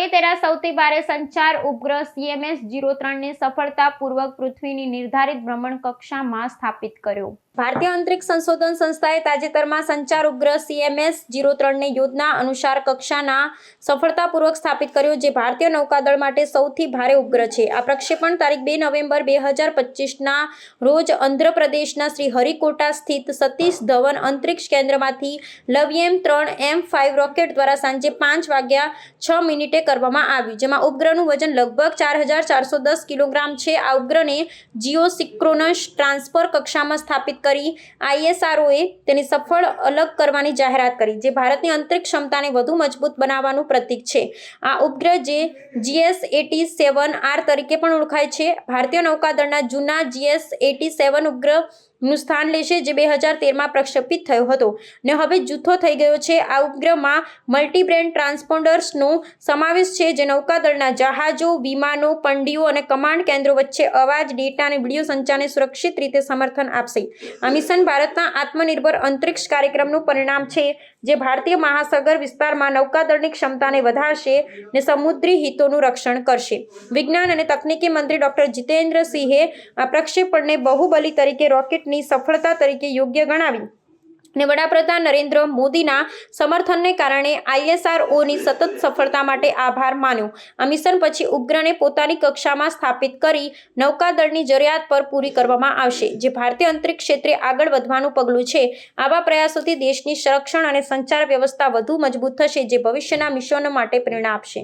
આઈએસઆરઓએ તેના સૌથી ભારે સંચાર ઉપગ્રહ સીએમએસ જીરો ત્રણને સફળતાપૂર્વક પૃથ્વીની નિર્ધારિત ભ્રમણ કક્ષામાં સ્થાપિત કર્યો. ભારતીય અંતરિક્ષ સંશોધન સંસ્થાએ તાજેતરમાં સંચાર ઉપગ્રહ સીએમએસ જીરો ત્રણને યોજના અનુસાર કક્ષાના સફળતાપૂર્વક સ્થાપિત કર્યો, જે ભારતીય નૌકાદળ માટે સૌથી ભારે ઉપગ્રહ છે. આ પ્રક્ષેપણ તારીખ બે નવેમ્બર બે હજાર પચીસના રોજ આંધ્રપ્રદેશના શ્રી હરિકોટા સ્થિત સતીશ ધવન અંતરિક્ષ કેન્દ્રમાંથી લવ્યમ ત્રણ એમ ફાઇવ રોકેટ દ્વારા સાંજે પાંચ વાગ્યા છ મિનિટે કરવામાં આવ્યું, જેમાં ઉપગ્રહનું વજન લગભગ ચાર હજાર ચારસો દસ કિલોગ્રામ છે. આ ઉપગ્રહને જીઓસિક્રોનસ ટ્રાન્સફર કક્ષામાં સ્થાપિત કરી આઈએસઆરઓએ તેની સફળ અલગ કરવાની જાહેરાત કરી, જે ભારતની અંતરિક્ષ ક્ષમતાને વધુ મજબૂત બનાવવાનું પ્રતીક છે. આ ઉપગ્રહ જે જીએસ એટી સેવન આર તરીકે પણ ઓળખાય છે. ભારતીય નૌકાદળના જૂના જીએસ એટી સેવન ઉપગ્રહનું સ્થાન લેશે જે બે હજાર તેરમાં પ્રક્ષેપિત થયો હતો. ને હવે જૂથો થઈ ગયો છે. આ ઉપગ્રહમાં મલ્ટીબ્રેન્ડ ટ્રાન્સપોન્ડર્સનો સમાવેશ છે જે નૌકાદળના જહાજો, વિમાનો, પંડીઓ અને કમાન્ડ કેન્દ્રો વચ્ચે અવાજ, ડેટા અને વીડિયો સંચારને સુરક્ષિત રીતે સમર્થન આપશે. આ મિશન ભારતના આત્મનિર્ભર અંતરિક્ષ કાર્યક્રમનું પરિણામ છે જે ભારતીય મહાસાગર વિસ્તારમાં નૌકાદળની ક્ષમતાને વધારશે ને સમુદ્રી હિતોનું રક્ષણ કરશે. વિજ્ઞાન અને તકનીકી મંત્રી ડોક્ટર જીતેન્દ્રસિંહે આ પ્રક્ષેપણને બહુબલી તરીકે રોકેટની સફળતા તરીકે યોગ્ય ગણાવી. ને વડાપ્રધાન નરેન્દ્ર મોદીના સમર્થનને કારણે આઈએસઆરઓની સતત સફળતા માટે આભાર માન્યો. આ મિશન પછી ઉપગ્રહને પોતાની કક્ષામાં સ્થાપિત કરી નૌકાદળની જરૂરિયાત પર પૂરી કરવામાં આવશે, જે ભારતીય અંતરિક્ષ ક્ષેત્રે આગળ વધવાનું પગલું છે. આવા પ્રયાસોથી દેશની સંરક્ષણ અને સંચાર વ્યવસ્થા વધુ મજબૂત થશે, જે ભવિષ્યના મિશનો માટે પ્રેરણા આપશે.